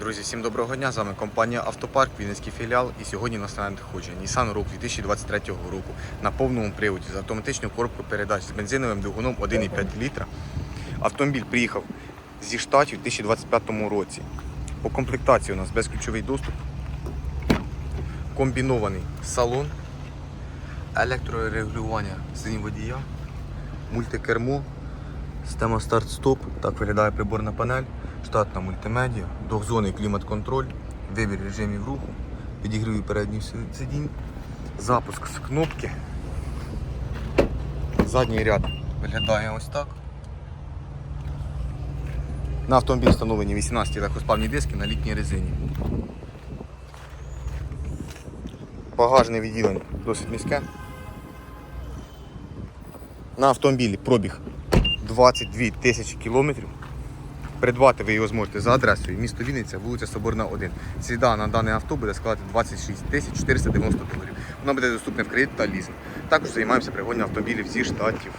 Друзі, всім доброго дня! З вами компанія Автопарк, Вінницький філіал. І сьогодні на надходження Nissan Rogue 2023 року на повному приводі з автоматичною коробкою передач з бензиновим двигуном 1,5 літра. Автомобіль приїхав зі штатів у 2025 році. По комплектації у нас безключовий доступ, комбінований салон, електрорегулювання сидінь водія, мультикермо, Система старт-стоп, так виглядає приборна панель, штатна мультимедіа, двохзонний клімат-контроль, вибір режимів руху, підігріві передніх сидінь, запуск з кнопки. Задній ряд виглядає ось так. На автомобіль встановлені 18 легкоспавні диски на літній резині. Багажне відділення досить міське. На автомобілі пробіг 22 тисячі кілометрів. Придбати ви його зможете за адресою місто Вінниця, вулиця Соборна 1. Ціна на дане авто буде складати 26 тисяч 490 доларів. Вона буде доступна в кредит та лізинг. Також займаємося пригодом автомобілів зі штатів.